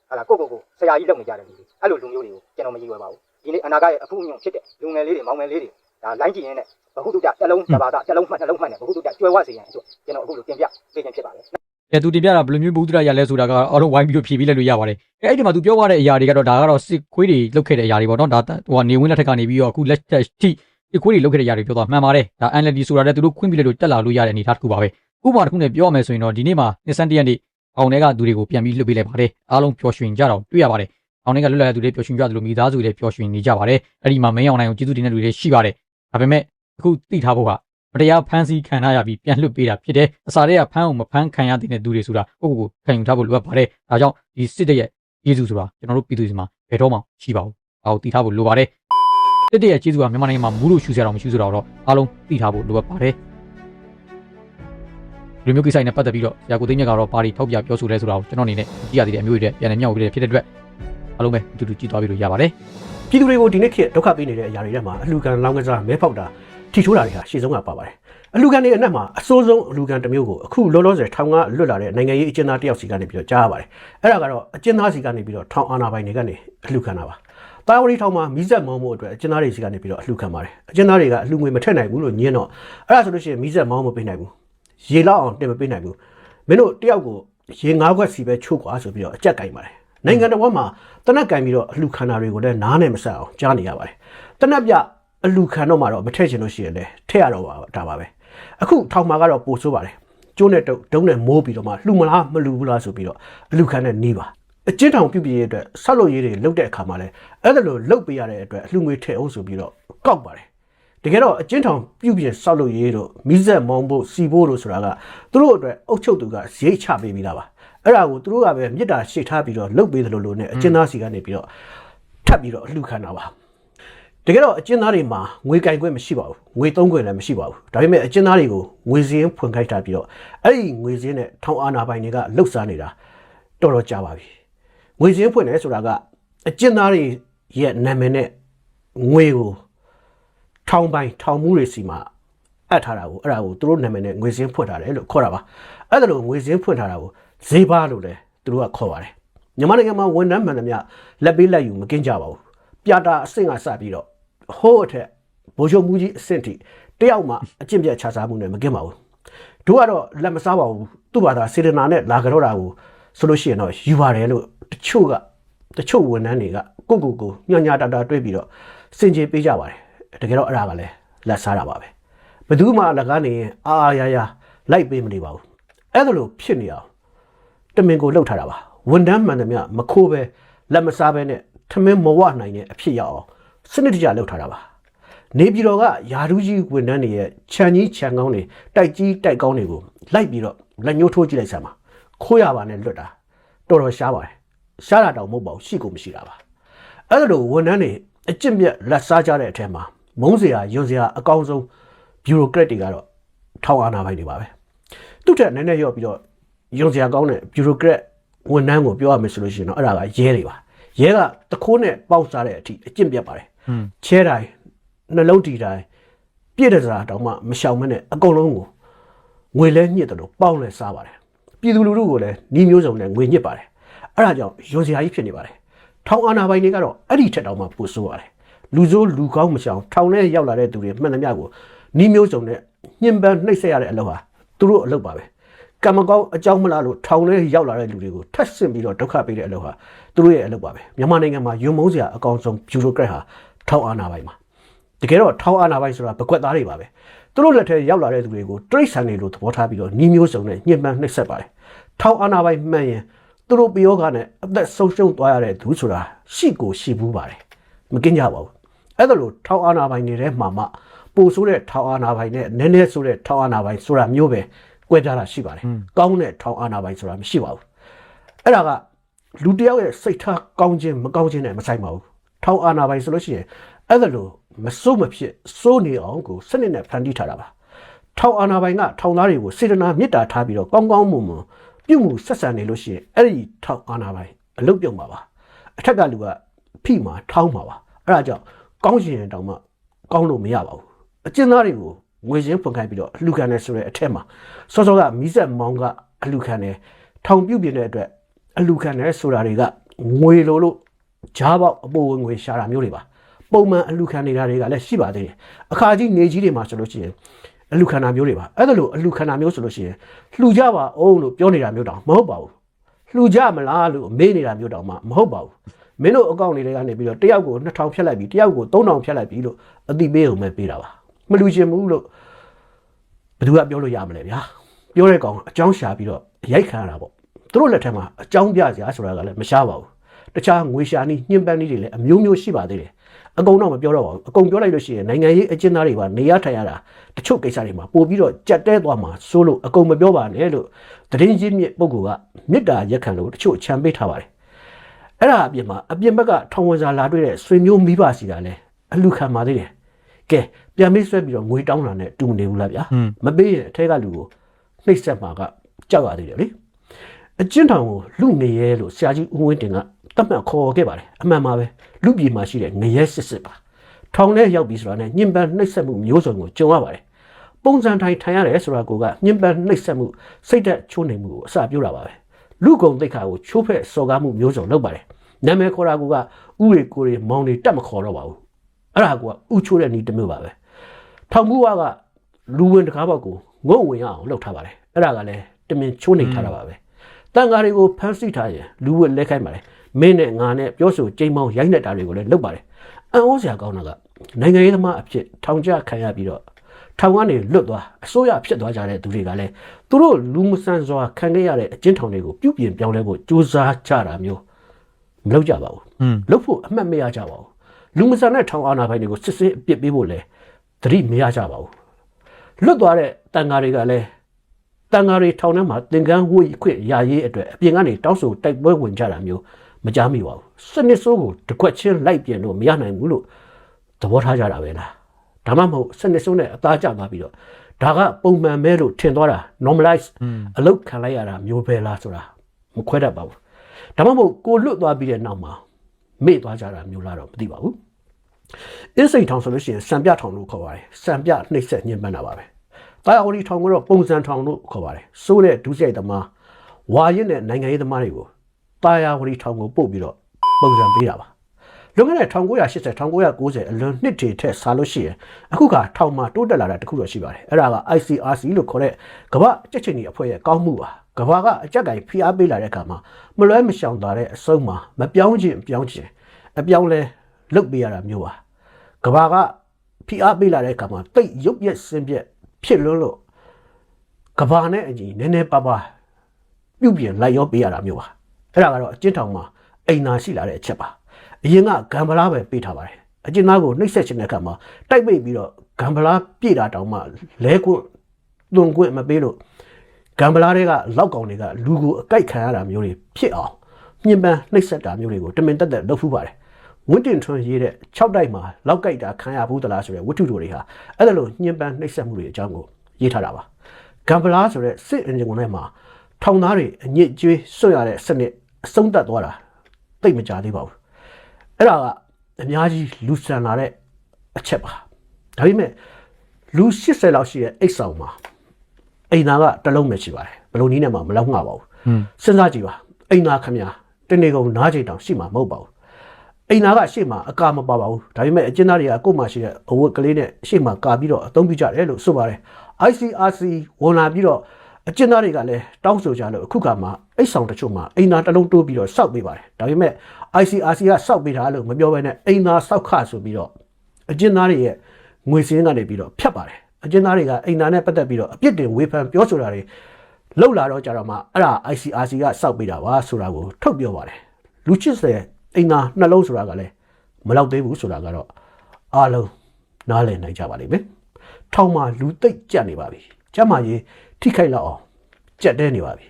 ဟာလားကိုကိုကိုဆရာကြီးလုပ်နေကြတယ်လူတွေအဲ့လိုလူမျိုးတွေကိုကျွန်တော်မရည်ရွယ်ပါဘူး ဒီနေ့အနာဂတ်ရဲ့အဖူးအညွန့်ဖြစ်တဲ့လူငယ်လေးတွေမောင်ငယ်လေးတွေဒါလိုင်းကြည့်ရင်းနဲ့ဘဟုတုတတစ်လုံးတစ်ပါးသားတစ်လုံးမှတ်နှလုံးမှတ်နဲ့ဘဟုတုတကျွဲဝစေရန်အတွက်ကျွန်တော်အခုလိုတင်ပြပေးခြင်းဖြစ်ပါတယ်အဲသူတင်ပြတာဘယ်လိုမျိုးဘုဒ္ဓရရလဲဆိုတာကတော့အော်တော့ဝိုင်းပြီးတော့ဖြည့်ပြီးလက်လို့ရပါတယ်အဲအဲ့ဒီမှာသူပြောသွားတဲ့အရာတွေကတော့ဒါကတော့စစ်ခွေးတွေလုတ်ခဲ့တဲ့အရာတွေပေါ့နော်ဒါဟိုကနေဝင်းလက်ထက်ကနေပြီးတော့အခုလက်ထက်ထိစစ်ခွေးတွေလုတ်ခဲ့တဲ့အရာတွေပြောသွားမှန်ပါတယ်ဒါ NLD ဆိုတာလည်းသူတို့ခွင့်ပြလက်လို့တက်လာလို့ရတဲ့အနေအထားတစ်ခုပါပဲဥပမာတစ်ခုနဲ့ပြောရမယ်ဆိုရင်တော့ဒီနေ့မှာနှစ်ဆန်းတရက်နေ့အောင်တွေကသူတွေကိုပြန်ပြီးလွှတ်ပေးလိုက်ပါတယ်အားလုံးပျော်ရွှင်ကြတော့တွေ့ရပါတယ် အောင်တွေကလွတ်လပ်တဲ့သူတွေပျော်ရွှင်ကြသလိုမိသားစုတွေပျော်ရွှင်နေကြပါတယ်အဲ့ဒီမှာမင်းအောင်နိုင်ကိုကျေးဇူးတင်တဲ့လူတွေရှိပါတယ်ဒါပေမဲ့အခုသိထားဖို့ကမတရားဖမ်းဆီးခံရပြီးပြန်လွှတ်ပေးတာဖြစ်တယ်။အစာတွေကဖမ်းအောင်မဖမ်းခံရတဲ့သူတွေဆိုတာကိုယ့်ကိုယ်ကိုခံယူထားဖို့လိုအပ်ပါတယ်။ဒါကြောင့်ဒီစစ်တပ်ရဲ့ကျေးဇူးဆိုတာကျွန်တော်တို့ပြည်သူတွေမှာဘယ်တော့မှရှိပါဘူး။ဒါကိုသိထားဖို့လိုပါတယ်။စစ်တပ်ရဲ့ကျေးဇူးကမြန်မာနိုင်ငံမှာမူလို့ရှူစရာတော့မရှိဆိုတော့အားလုံးသိထားဖို့လိုအပ်ပါတယ်။ဒီလိုမျိုးကိစ္စတွေနဲ့ပတ်သက်ပြီးတော့ဆရာကိုသိန်းမြတ်ကတော့ပါတီထောက်ပြပြောဆိုလဲဆိုတာကိုကျွန်တော်အနေနဲ့ကြည့်ရသေးတယ်အမျိုးတွေပြန်လည်မြောက်ပြီးတဲ့ဖြစ်တဲ့အတွက် အားလုံးပဲအတူတူကြည့်သွားပြီးလို့ရပါတယ်ပြည်သူတွေကိုဒီနေ့ခေတ်ဒုက္ခပေးနေတဲ့အရာတွေထဲမှာအလှူခံလောင်းကစားမဲဖောက်တာထိချိုးတာတွေဟာရှေ့ဆုံးကပါပါတယ်အလှူခံတွေအနက်မှာအစိုးဆုံးအလှူခံတစ်မျိုးကိုအခုလောလောဆယ်ထောင်ကလွတ်လာတဲ့နိုင်ငံရေးအကျဉ်းသားတစ်ယောက်စီကနေပြီးတော့ကြားရပါတယ်အဲ့ဒါကတော့အကျဉ်းသားစီကနေပြီးတော့ထောင်အာဏာပိုင်တွေကနေအလှူခံတာပါတာဝရီထောင်မှာမိဆက်မောင်းမှုအတွက်အကျဉ်းသားတွေစီကနေပြီးတော့အလှူခံပါတယ်အကျဉ်းသားတွေကအလှူငွေမထက်နိုင်ဘူးလို့ညင်းတော့အဲ့ဒါဆိုလို့ရှိရင်မိဆက်မောင်းမပေးနိုင်ဘူးရေလောက်အောင်တင်မပေးနိုင်ဘူးမင်းတို့တယောက်ကိုရေငါးခွက်စီပဲချိုးကွာဆိုပြီးတော့အကြက်ကင်ပါတယ် နိုင်ငံတော်ဘက်မှာတနက်ကင်ပြီးတော့အလှခံတာတွေကိုလည်းနားနဲ့မဆက်အောင်ကြားနေရပါတယ်။တနက်ပြအလှခံတော့မှတော့မထည့်ချင်လို့ရှိရင်လည်းထည့်ရတော့ပါဒါပါပဲ။အခုထောင်မှာကတော့ပိုဆိုးပါတယ်။ကျိုးနဲ့တုံဒုံနဲ့မိုးပြီးတော့မှလှူမလားမလှူဘူးလားဆိုပြီးတော့အလှခံနဲ့နေပါ။အကျဉ်းထောင်ပြုတ်ပြည့်ရဲ့အတွက်ဆောက်လုပ်ရေးတွေလုပ်တဲ့အခါမှာလည်းအဲ့ဒါလိုလုပ်ပေးရတဲ့အတွက်အလှငွေထည့်အောင်ဆိုပြီးတော့ကောက်ပါတယ်။တကယ်တော့အကျဉ်းထောင်ပြုတ်ပြည့်ဆောက်လုပ်ရေးတို့မိဆက်မောင်းဖို့စီဖို့တို့ဆိုတာကသူတို့အတွက်အုပ်ချုပ်သူကဈေးချပေးပြီးသားပါ။ အဲ့ဒါကိုသူတို့ကပဲမြစ်တာရှေ့ထားပြီးတော့လှုပ်ပေးတယ်လို့လို့နဲ့အကျဉ်းသားစီကနေပြီးတော့ထပ်ပြီးတော့အလှခံတာပါတကယ်တော့အကျဉ်းသားတွေမှာငွေကင်ခွင့်မရှိပါဘူးငွေသုံးခွင့်လည်းမရှိပါဘူးဒါပေမဲ့အကျဉ်းသားတွေကိုငွေစည်းဖွင့်ခိုင်းထားပြီးတော့အဲ့ဒီငွေစည်းနဲ့ထောင်အာဏာပိုင်တွေကလှုပ်ရှားနေတာတော်တော်ကြာပါပြီငွေစည်းဖွင့်တယ်ဆိုတာကအကျဉ်းသားတွေရဲ့နာမည်နဲ့ငွေကိုထောင်ပိုင်ထောင်မှုတွေစီမှာအပ်ထားတာကိုအဲ့ဒါကိုသူတို့နာမည်နဲ့ငွေစင်းဖွင့်ထားတယ်လို့ခေါ်တာပါအဲ့ဒါလို့ငွေစင်းဖွင့်ထားတာကို ဈေးပါလို့လည်းသူတို့ကခေါ်ပါတယ်မြန်မာနိုင်ငံမှာဝန်ထမ်းမှန်သမျှလက်ပေးလက်ယူမကင်းကြပါဘူးပြတာအဆင့်ကစပြီးတော့ဟိုးအထက်ဘိုးချုပ်မူကြီးအဆင့်ထိတယောက်မှအကျင့်ပြတ်ခြားစားမှုနဲ့မကင်းပါဘူးတို့ကတော့လက်မစားပါဘူးသူ့ဘာသာစေတနာနဲ့လာကြတော့တာကိုဆိုလို့ရှိရင်တော့ယူပါတယ်လို့တချို့ကတချို့ဝန်ထမ်းတွေကကိုကိုကိုညညာတာတာတွေးပြီးတော့စင်ကြေပေးကြပါတယ်တကယ်တော့အဲ့ဒါကလည်းလက်စားတာပါပဲဘယ်သူမှလကားနေရင်အာအာရရလိုက်ပေးမနေပါဘူးအဲ့ဒါလို့ဖြစ်နေအောင် တမင်ကိုလှုပ်ထားတာပါဝန်တန်းမှန်သမျှမခိုးပဲလက်မစားပဲနဲ့ထမင်းမဝနိုင်တဲ့အဖြစ်ရအောင်စနစ်တကျလှုပ်ထားတာပါနေပြည်တော်ကယာဒူးကြီးဝန်တန်းတွေရဲ့ခြံကြီးခြံကောင်းတွေတိုက်ကြီးတိုက်ကောင်းတွေကိုလိုက်ပြီးတော့လက်ညှိုးထိုးကြည့်လိုက်စမ်းပါခိုးရပါနဲ့လွတ်တာတော်တော်ရှားပါတယ်ရှားတာတော့မဟုတ်ပါဘူးရှိကိုမရှိတာပါအဲ့ဒါလိုဝန်ထမ်းတွေအကျင့်မြတ်လက်စားကြတဲ့အထက်မှာမုန်းစရာယွန်စရာအကောင်းဆုံးဘီရိုကရက်တွေကတော့ထောက်အာဏာပိုင်တွေပါပဲသူ့ထက်နည်းနည်းရော့ပြီးတော့ ယွန်စရာကောင်းတဲ့ဘီရိုကရက်ဝန်ထမ်းကိုပြောရမယ်ဆိုလို့ရှိရင်တော့အဲ့ဒါကရဲတွေပါရဲကတခိုးနဲ့ပေါက်စားတဲ့အထိအကျင့်ပြတ်ပါတယ်ချဲတိုင်းနှလုံးတီတိုင်းပြည့်တဲ့စရာတောင်မှမရှောင်မနဲ့အကုန်လုံးကိုငွေလဲညှစ်တယ်လို့ပေါင်းလဲစားပါတယ်ပြည်သူလူထုကိုလည်းနှီးမျိုးစုံနဲ့ငွေညှစ်ပါတယ်အဲ့ဒါကြောင့်ယွန်စရာကြီးဖြစ်နေပါတယ်ထောင်အာဏာပိုင်တွေကတော့အဲ့ဒီထက်တောင်မှပိုဆိုးရတယ်လူဆိုးလူကောင်းမရှောင်ထောင်ထဲရောက်လာတဲ့သူတွေမှန်သမျှကိုနှီးမျိုးစုံနဲ့ညှဉ်းပန်းနှိပ်စက်ရတဲ့အလုပ်ဟာသူတို့အလုပ်ပါပဲ ကံမကောင်းအကြောင်းမလားလို့ထောင်ထဲရောက်လာတဲ့လူတွေကိုထပ်ဆင့်ပြီးတော့ဒုက္ခပေးတဲ့အလုပ်ဟာသူတို့ရဲ့အလုပ်ပါပဲမြန်မာနိုင်ငံမှာယွံမုန်းစရာအကောင်ဆုံးဘျူရိုကရက်ဟာထောင်အာဏာပိုင်မှာတကယ်တော့ထောင်အာဏာပိုင်ဆိုတာပကွက်သားတွေပါပဲသူတို့လက်ထဲရောက်လာတဲ့သူတွေကိုတရိတ်ဆန်တွေလို့သဘောထားပြီးတော့နှီးမျိုးစုံနဲ့ညှဉ်းပန်းနှိပ်စက်ပါတယ်ထောင်အာဏာပိုင်မှန်ရင်သူတို့ပယောဂနဲ့အသက်ဆုံးရှုံးသွားရတဲ့သူဆိုတာရှိကိုရှိဘူးပါတယ်မကင်းကြပါဘူးအဲ့ဒါလို့ထောင်အာနာပိုင်နေတဲ့မှာမှပို့ဆိုးတဲ့ထောင်အာနာပိုင်နဲ့နည်းနည်းဆိုးတဲ့ထောင်အာနာပိုင်ဆိုတာမျိုးပဲ ကွဲကြတာရှိပါတယ်ကောင်းတဲ့ထောင်အာနာပိုင်ဆိုတာမရှိပါဘူးအဲ့ဒါကလူတစ်ယောက်ရဲ့စိတ်ထားကောင်းခြင်းမကောင်းခြင်းနဲ့မဆိုင်ပါဘူးထောင်အာနာပိုင်ဆိုလို့ရှိရင်အဲ့ဒါလို့မစိုးမဖြစ်စိုးနေအောင်ကိုစနစ်နဲ့ဖန်တီးထားတာပါထောင်အာနာပိုင်ကထောင်သားတွေကိုစေတနာမေတ္တာထားပြီးတော့ကောင်းကောင်းမွန်မွန်ပြုမှုဆက်ဆံနေလို့ရှိရင်အဲ့ဒီထောင်အာနာပိုင်အလုတ်ပြုံပါပါအထက်ကလူကဖိမှာထောင်းမှာပါအဲ့ဒါကြောင့်ကောင်းရှင်ရင်တောင်မှကောင်းလို့မရပါဘူးအကျဉ်းသားတွေကို ငွေချင်းဖွင့်ခိုင်းပြီးတော့အလှခံနေဆိုတဲ့အထက်မှာစောစောကမီးဆက်မောင်းကအလှခံနေထောင်ပြုတ်ပြတဲ့အတွက်အလှခံနေဆိုတာတွေကငွေလိုလို့ဂျားပေါက်အပေါ်ဝင်ငွေရှာတာမျိုးတွေပါပုံမှန်အလှခံနေတာတွေကလည်းရှိပါသေးတယ်အခါကြီးနေကြီးတွေမှာဆိုလို့ရှိရင်အလူခန္ဓာမျိုးတွေပါအဲ့ဒါလို့အလူခန္ဓာမျိုးဆိုလို့ရှိရင်လှူကြပါအောင်လို့ပြောနေတာမျိုးတောင်မဟုတ်ပါဘူးလှူကြမလားလို့မေးနေတာမျိုးတောင်မှမဟုတ်ပါဘူးမင်းတို့အကောင့်တွေထဲကနေပြီးတော့တယောက်ကို2000ဖြတ်လိုက်ပြီတယောက်ကို3000ဖြတ်လိုက်ပြီလို့အတိပေးအောင်ပဲပေးတာပါ မလူချင်ဘူးလို့ဘယ်သူကပြောလို့ရမလဲဗျာပြောတဲ့ကောင်အကြောင်းရှာပြီးတော့ရိုက်ခံရတာပေါ့သူတို့လက်ထက်မှာအကြောင်းပြစရာဆိုတာကလည်းမရှားပါဘူးတခြားငွေရှာနည်းညှဉ်းပန်းနည်းတွေလည်းအမျိုးမျိုးရှိပါသေးတယ်အကုန်တော့မပြောတော့ပါဘူးအကုန်ပြောလိုက်လို့ရှိရင်နိုင်ငံရေးအကျဉ်းသားတွေပါနေရထိုင်ရတာတချို့ကိစ္စတွေမှာပို့ပြီးတော့ကြက်တဲသွားမှာစိုးလို့အကုန်မပြောပါနဲ့လို့သတင်းကြီးမြစ်ပုဂ္ဂိုလ်ကမေတ္တာရက်ခံလို့တချို့ချမ်းပေးထားပါတယ်အဲ့ဒါအပြင်မှာအပြင်ဘက်ကထောင်ဝင်စာလာတွေ့တဲ့ဆွေမျိုးမိဘစီတာလဲအလူခံပါသေးတယ်ကဲ ပြန်မေးဆွဲပြီးတော့ငွေတောင်းတာနဲ့တူမနေဘူးလားဗျာမပေးရင်အထက်ကလူကိုနှိပ်စက်မှာကကြောက်ရသေးတယ်လေအကျဉ်းထောင်ကိုလူငရဲလို့ဆရာကြီးဦးဝင်းတင်ကတတ်မှတ်ခေါ်ခဲ့ပါတယ်အမှန်ပါပဲလူပြည်မှာရှိတဲ့ငရဲစစ်စစ်ပါထောင်ထဲရောက်ပြီဆိုတာနဲ့ညှဉ်းပန်းနှိပ်စက်မှုမျိုးစုံကိုကြုံရပါတယ်ပုံစံတိုင်းထိုင်ရတယ်ဆိုတာကိုကညှဉ်းပန်းနှိပ်စက်မှုစိတ်သက်ချိုးနေမှုကိုအစပြုတာပါပဲလူကုံတိတ်ခါကိုချိုးဖက်စော်ကားမှုမျိုးစုံလုပ်ပါတယ်နာမည်ခေါ်တာကဥရေကိုရေမောင်တွေတက်မခေါ်တော့ပါဘူးအဲ့ဒါကဥချိုးတဲ့ဤတစ်မျိုးပါပဲ ထောင်မှုကလူဝင်တကားဘောက်ကိုငုံဝင်ရအောင်လုပ်ထားပါတယ်အဲ့ဒါကလည်းတမင်ချိုးနေထားတာပါပဲတန်ဃာတွေကိုဖမ်းဆီးထားရင်လူဝက်လက်ခိုင်းပါတယ်မင်းနဲ့ငါနဲ့ပြောဆိုကြိမ်မောင်းရိုက်နေတာတွေကိုလည်းလုပ်ပါတယ်အံ့ဩစရာကောင်းတာကနိုင်ငံရေးသမားအဖြစ်ထောင်ကျခံရပြီးတော့ထောင်ကနေလွတ်သွားအစိုးရဖြစ်သွားကြတဲ့သူတွေကလည်းသူတို့လူမဆန်စွာခံခဲ့ရတဲ့အကျဉ်းထောင်တွေကိုပြုပြင်ပြောင်းလဲဖို့ကြိုးစားကြတာမျိုးမလုပ်ကြပါဘူးอืมလုပ်ဖို့အမှတ်မရကြပါဘူးလူမဆန်တဲ့ထောင်အာဏာပိုင်တွေကိုစစ်စစ်အပြစ်ပေးဖို့လဲသ တိမရကြပါဘူးလွတ်သွားတဲ့တန်ဃာတွေကလည်းတန်ဃာတွေထောင်ထဲမှာသင်္ကန်းဝိခွင့်ရာရေးအတွက်အပြင်ကနေတောင်းဆိုတိုက်ပွဲဝင်ကြတာမျိုးမကြားမိပါဘူးစနစ်ဆိုးကိုတစ်ခွက်ချင်းလိုက်ပြင်လို့မရနိုင်ဘူးလို့သဘောထားကြတာပဲလားဒါမှမဟုတ်စနစ်ဆိုးနဲ့အသားကျသွားပြီးတော့ဒါကပုံမှန်ပဲလို့ထင်သွားတာ normalize အလုတ်ခံလိုက်ရတာမျိုးပဲလားဆိုတာမခွဲတတ်ပါဘူးဒါမှမဟုတ်ကိုလွတ်သွားပြီးတဲ့နောက်မှာမေ့သွားကြတာမျိုးလားတော့မသိပါဘူး အင်းစိန်ထောင်ဆိုလို့ရှိရင်စံပြထောင်လို့ခေါ်ပါတယ်စံပြနှိပ်စက်ညှဉ်းပန်းတာပါပဲတာယာဝတီထောင်ကတော့ပုံစံထောင်လို့ခေါ်ပါတယ်စိုးတဲ့ဒုစရိုက်သမားဝါရင်တဲ့နိုင်ငံရေးသမားတွေကိုတာယာဝတီထောင်ကိုပို့ပြီးတော့ပုံစံပေးတာပါလွန်ခဲ့တဲ့1980 1990အလွန်နှစ်တွေထက်စားလို့ရှိရင်အခုကထောင်မှာတိုးတက်လာတာတခုတော့ရှိပါတယ်အဲ့ဒါက ICRC လို့ခေါ်တဲ့ကမ္ဘာကြက်ချင်ကြီးအဖွဲ့ရဲ့ကောင်းမှုပါကမ္ဘာကအကြက်ကင်ဖိအားပေးလာတဲ့အခါမှာမလွဲမရှောင်သာတဲ့အဆုံးမှာမပြောင်းခြင်းပြောင်းခြင်းအပြောင်းလဲ လုတ်ပေးရတာမျိုးပါကမ္ဘာကဖိအားပေးလာတဲ့အခါမှာတိတ်ရုပ်ရက်စင်ပြက်ဖြစ်လွန်းလို့ကဘာနဲ့အညီနည်းနည်းပါးပါးပြုတ်ပြင်လိုက်ရောပေးရတာမျိုးပါအဲ့ဒါကတော့အကျဉ်းထောင်မှာအိမ်သာရှိလာတဲ့အချက်ပါအရင်ကဂံပလားပဲပေးထားပါတယ်အကျဉ်းသားကိုနှိပ်စက်ခြင်းတဲ့အခါမှာတိုက်ပိတ်ပြီးတော့ဂံပလားပြေတာတောင်မှလဲကွန်းသွန်ကွန်းမပေးလို့ဂံပလားတွေကလောက်ကောင်တွေကလူကိုအကြိုက်ခံရတာမျိုးတွေဖြစ်အောင်ညှဉ်းပန်းနှိပ်စက်တာမျိုးတွေကိုတမင်တက်တက်လုပ်ဖူးပါတယ် ဝင်းတင်ထွန်းရေးတဲ့6တိုက်မှာလောက်ကြိုက်တာခံရဘူးသလားဆိုတဲ့ဝတ္ထုတို့တွေဟာအဲ့ဒါလိုညှဉ်းပန်းနှိပ်စက်မှုတွေအကြောင်းကိုရေးထားတာပါဂံပလားဆိုတဲ့စစ်အင်ဂျင်ကုန်ထဲမှာထောင်သားတွေအညစ်အကြေးဆွတ်ရတဲ့စနစ်အဆုံးသတ်သွားတာသိပ်မကြသေးပါဘူးအဲ့ဒါကအများကြီးလူဆန်လာတဲ့အချက်ပါဒါပေမဲ့လူ80လောက်ရှိတဲ့အိတ်ဆောင်မှာအိမ်သားကတစ်လုံးပဲရှိပါတယ်ဘယ်လိုနည်းနဲ့မှမလောက်ငှပါဘူးစဉ်းစားကြည့်ပါအိမ်သားခမညာတနေ့ကုန်နားချိန်တောင်ရှိမှာမဟုတ်ပါဘူး အိမ်သားကရှေ့မှာအကာမပါပါဘူးဒါပေမဲ့အကျဉ်းသားတွေကကိုယ်မှရှိတဲ့အဝတ်ကလေးနဲ့ရှေ့မှာကာပြီးတော့အသုံးပြုကြတယ်လို့ဆိုပါတယ် ICRC ဝန်လာပြီးတော့အကျဉ်းသားတွေကလည်းတောင်းဆိုကြလို့အခုကမှအိတ်ဆောင်တချို့မှာအိမ်သားတစ်လုံးတိုးပြီးတော့စောက်ပေးပါတယ်ဒါပေမဲ့ ICRC ကစောက်ပေးတာလို့မပြောဘဲနဲ့အိမ်သားစောက်ခဆိုပြီးတော့အကျဉ်းသားတွေရဲ့ငွေစင်းကနေပြီးတော့ဖြတ်ပါတယ်အကျဉ်းသားတွေကအိမ်သားနဲ့ပတ်သက်ပြီးတော့အပြစ်တင်ဝေဖန်ပြောဆိုတာတွေလောက်လာတော့ကြတော့မှအဲ့ဒါ ICRC ကစောက်ပေးတာပါဆိုတာကိုထုတ်ပြောပါတယ်လူချစ်စတဲ့ အိမ်သားနှလုံးဆိုတာကလည်းမလောက်သေးဘူးဆိုတာကတော့အားလုံးနားလည်နိုင်ကြပါလိမ့်မယ်ထောင်မှာလူသိပ်ကြက်နေပါပြီကျမ်းမာရေးထိခိုက်လောက်အောင်ကြက်တဲနေပါပြီ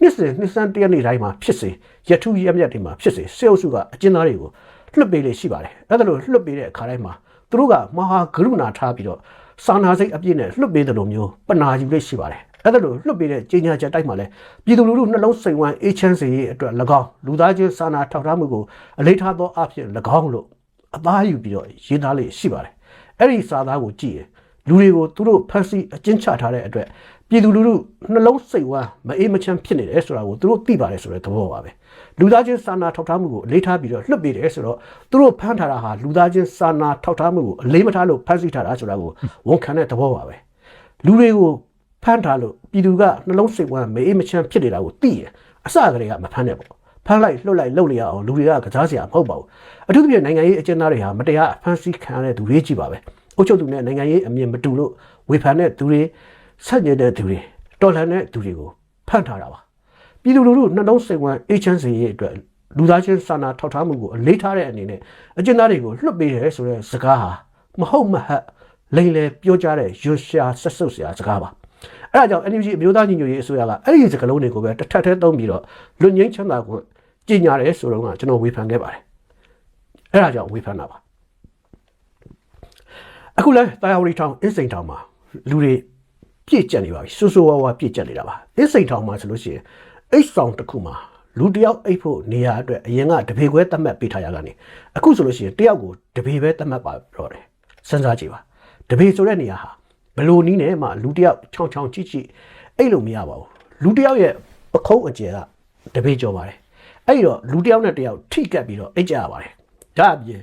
နှစ်စဉ်နှစ်စန်းတရက်နေ့တိုင်းမှာဖြစ်စေရထုရက်မြတ်တွေမှာဖြစ်စေစေအုပ်စုကအကျဉ်းသားတွေကိုလွှတ်ပေးလေရှိပါတယ်အဲ့ဒါလို့လွှတ်ပေးတဲ့အခါတိုင်းမှာသူတို့ကမဟာကရုဏာထားပြီးတော့စာနာစိတ်အပြည့်နဲ့လွှတ်ပေးတယ်လို့မျိုးပနာယူလေရှိပါတယ် အဲ့ဒါလို့လွှတ်ပေးတဲ့ကြေညာချက်တိုက်မှာလဲပြည်သူလူထုနှလုံးစိမ်ဝမ်းအေးချမ်းစေရေးအတွက်၎င်းလူသားချင်းစာနာထောက်ထားမှုကိုအလေးထားသောအဖြစ်၎င်းလို့အသားယူပြီးတော့ရေးသားလေရှိပါတယ်အဲ့ဒီစာသားကိုကြည့်ရင်လူတွေကိုသူတို့ဖန်ဆီးအကျဉ်းချထားတဲ့အတွက်ပြည်သူလူထုနှလုံးစိတ်ဝမ်းမအေးမချမ်းဖြစ်နေတယ်ဆိုတာကိုသူတို့သိပါတယ်ဆိုတဲ့သဘောပါပဲလူသားချင်းစာနာထောက်ထားမှုကိုအလေးထားပြီးတော့လွှတ်ပေးတယ်ဆိုတော့သူတို့ဖမ်းထားတာဟာလူသားချင်းစာနာထောက်ထားမှုကိုအလေးမထားလို့ဖမ်းဆီးထားတာဆိုတာကိုဝန်ခံတဲ့သဘောပါပဲလူတွေကို ဖမ်းထားလို့ပြည်သူကနှလုံးစိတ်ဝမ်းမအေးမချမ်းဖြစ်နေတာကိုသိရင်အစကတည်းကမဖမ်းနဲ့ပေါ့ဖမ်းလိုက်လှုပ်လိုက်လှုပ်လိုက်ရအောင်လူတွေကကစားစရာမဟုတ်ပါဘူးအထူးသဖြင့်နိုင်ငံရေးအကျဉ်းသားတွေဟာမတရားဖမ်းဆီးခံရတဲ့သူတွေကြီးပါပဲအုပ်ချုပ်သူနဲ့နိုင်ငံရေးအမြင်မတူလို့ဝေဖန်တဲ့သူတွေဆက်ညစ်တဲ့သူတွေတော်လှန်တဲ့သူတွေကိုဖမ်းထားတာပါပြည်သူလူထုနှလုံးစိတ်ဝမ်းအေးချမ်းစေရေးအတွက်လူသားချင်းစာနာထောက်ထားမှုကိုအလေးထားတဲ့အနေနဲ့အကျဉ်းသားတွေကိုလွှတ်ပေးတယ်ဆိုတဲ့စကားဟာမဟုတ်မဟတ်လိန်လေပြောကြတဲ့ရွှရှာဆက်ဆုပ်စရာစကားပါ အဲ့ဒါကြောင့် NUG အမျိုးသားညီညွတ်ရေးအစိုးရကအဲ့ဒီစကားလုံးတွေကိုပဲတစ်ထပ်ထဲသုံးပြီးတော့လွတ်ငင်းချမ်းသာကိုကြီးညာတယ်ဆိုတော့ကကျွန်တော်ဝေဖန်ခဲ့ပါတယ်အဲ့ဒါကြောင့်ဝေဖန်တာပါအခုလဲတာယာဝတီထောင်အင်းစိန်ထောင်မှာလူတွေပြည့်ကျက်နေပါပြီဆူဆူဝါဝါပြည့်ကျက်နေတာပါအင်းစိန်ထောင်မှာဆိုလို့ရှိရင်အိတ်ဆောင်တစ်ခုမှာလူတစ်ယောက်အိတ်ဖို့နေရာအတွက်အရင်ကတပေခွဲသတ်မှတ်ပေးထားရကနေအခုဆိုလို့ရှိရင်တစ်ယောက်ကိုတပေပဲသတ်မှတ်ပါတော့တယ်စဉ်းစားကြည့်ပါတပေဆိုတဲ့နေရာဟာ ဘယ်လိုနည်းနဲ့မှလူတစ်ယောက်ချောင်းချောင်းကြည့်ကြည့်အဲ့လိုမရပါဘူးလူတစ်ယောက်ရဲ့ပခုံးအကျယ်ကတပေကျော်ပါတယ်အဲ့ဒီတော့လူတစ်ယောက်နဲ့တစ်ယောက်ထိကပ်ပြီးတော့အိတ်ကြရပါတယ်ဒါအပြင်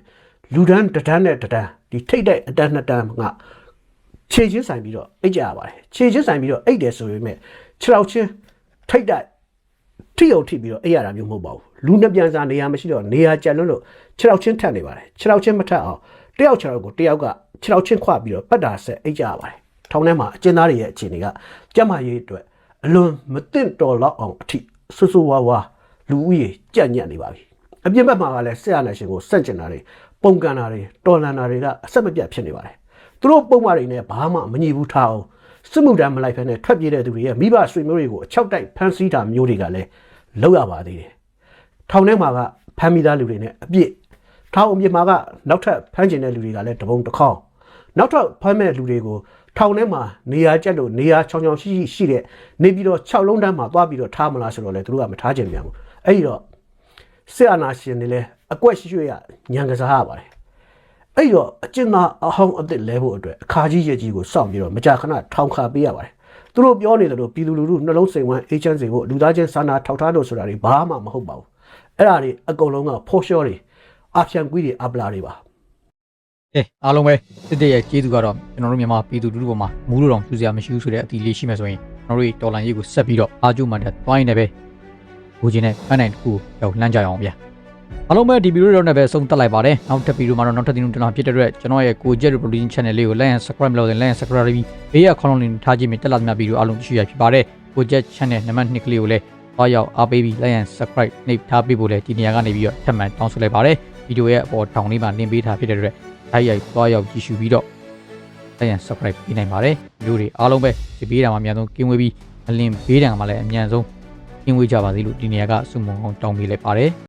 လူတန်းတစ်တန်းနဲ့တစ်တန်းဒီထိတ်တဲ့အတန်းနှစ်တန်းကခြေချင်းဆိုင်ပြီးတော့အိတ်ကြရပါတယ်ခြေချင်းဆိုင်ပြီးတော့အိတ်တယ်ဆိုပေမဲ့ခြေထောက်ချင်းထိတ်တဲ့ထိအောင်ထိပြီးတော့အိတ်ရတာမျိုးမဟုတ်ပါဘူးလူနှစ်ပြန်စာနေရာမရှိတော့နေရာကြက်လွန်းလို့ခြေထောက်ချင်းထက်နေပါတယ်ခြေထောက်ချင်းမထက်အောင်တယောက်ခြေထောက်ကိုတယောက်ကခြေထောက်ချင်းခွပြီးတော့ပတ်တာဆက်အိတ်ကြရပါတယ် ထောင်ထဲမှာအကျဉ်းသားတွေရဲ့အခြေအနေကကြက်မရေးအတွက်အလွန်မသင့်တော်လောက်အောင်အထိဆူဆူဝါဝါလူဦးရေကြက်ညက်နေပါပြီအပြစ်ဘက်မှာကလည်းဆက်ရနိုင်ရှင်ကိုစန့်ကျင်တာတွေပုံကန်တာတွေတော်လန်တာတွေကအဆက်မပြတ်ဖြစ်နေပါတယ်သူတို့ပုံမှန်တွေနဲ့ဘာမှမညီဘူးထားအောင်စစ်မှုတမ်းမလိုက်ဖ ೇನೆ ထွက်ပြေးတဲ့သူတွေရဲ့မိဘဆွေမျိုးတွေကိုအချောက်တိုက်ဖမ်းဆီးတာမျိုးတွေကလည်းလောက်ရပါသေးတယ်ထောင်ထဲမှာကဖမ်းမိသားလူတွေနဲ့အပြစ်ထောင်အပြစ်မှာကနောက်ထပ်ဖမ်းကျင်တဲ့လူတွေကလည်းတပုံတစ်ခေါက်နောက်ထပ်ဖမ်းမဲ့လူတွေကို ထောင်ထဲမှာနေရာကျက်လို့နေရာချောင်ချောင်ရှိရှိရှိတဲ့နေပြီးတော့6လုံးတန်းမှာသွားပြီးတော့ထားမလားဆိုတော့လေသူတို့ကမထားကြပြန်ဘူးအဲ့ဒီတော့စစ်အာဏာရှင်တွေလည်းအကွက်ရွှေ့ရညံကစားရပါတယ်အဲ့တော့အကျဉ်းသားအဟောင်းအသစ်လဲဖို့အတွက်အခါကြီးရဲ့ကြီးကိုစောင့်ပြီးတော့မကြာခဏထောင်ခါပေးရပါတယ်သူတို့ပြောနေတယ်လို့ပြည်သူလူထုနှလုံးစိမ်ဝမ်းအေးချမ်းစေဖို့လူသားချင်းစာနာထောက်ထားလို့ဆိုတာတွေဘာမှမဟုတ်ပါဘူးအဲ့ဒါတွေအကုန်လုံးကဖော်ရှော့တွေအဖျံကွီးတွေအပလာတွေပါ ကဲအားလုံးပဲစစ်တဲ့ရဲ့ကျေးဇူးကတော့ကျွန်တော်တို့မြန်မာပြည်သူလူထုပေါ်မှာမူးလို့တော့ပြူစရာမရှိဘူးဆိုတဲ့အတီလေးရှိမှဆိုရင်ကျွန်တော်တို့တော်လန်ရေးကိုဆက်ပြီးတော့အားကျိုးမှန်တဲ့တွိုင်းနေပဲဘူချင်းနဲ့ဖန်နိုင်တစ်ခုရောက်လမ်းကြရအောင်ဗျာအားလုံးပဲဒီဗီဒီယိုတော့လည်းပဲဆုံးသက်လိုက်ပါတယ်နောက်တစ်ဗီဒီယိုမှာတော့နောက်တစ်သီးလုံးတင်လာဖြစ်တဲ့အတွက်ကျွန်တော်ရဲ့ကိုကျက် reproduction channel လေးကို like and subscribe လုပ်ရင် like and subscribe ပြီးဘေးရခေါင်းလုံးလေးထားကြည့်မြင်တက်လာသမျှဗီဒီယိုအားလုံးကြည့်ရဖြစ်ပါတယ်ကိုကျက် channel နံပါတ်2ကလေးကိုလည်းတော့ရောက်အားပေးပြီး like and subscribe နှိပ်ထားပေးဖို့လည်းဒီနေရာကနေပြီးတော့ထပ်မံတောင်းဆိုလိုက်ပါတယ်ဗီဒီယိုရဲ့အပေါ်တောင်လေးမှာလင်းပေးထားဖြစ်တဲ့အတွက် တိုက်ရိုက်သွားရောက်ကြည့်ရှုပြီးတော့တက်ရန် subscribe ပေးနိုင်ပါတယ်ဗီဒီယိုတွေအားလုံးပဲဒီပေးတာမှာအများဆုံးကင်းဝေးပြီးအလင်းဘေးတံမှာလည်းအများဆုံးကင်းဝေးကြပါစေလို့ဒီနေရာကဆုမွန်အောင်တောင်းပေးလိုက်ပါတယ်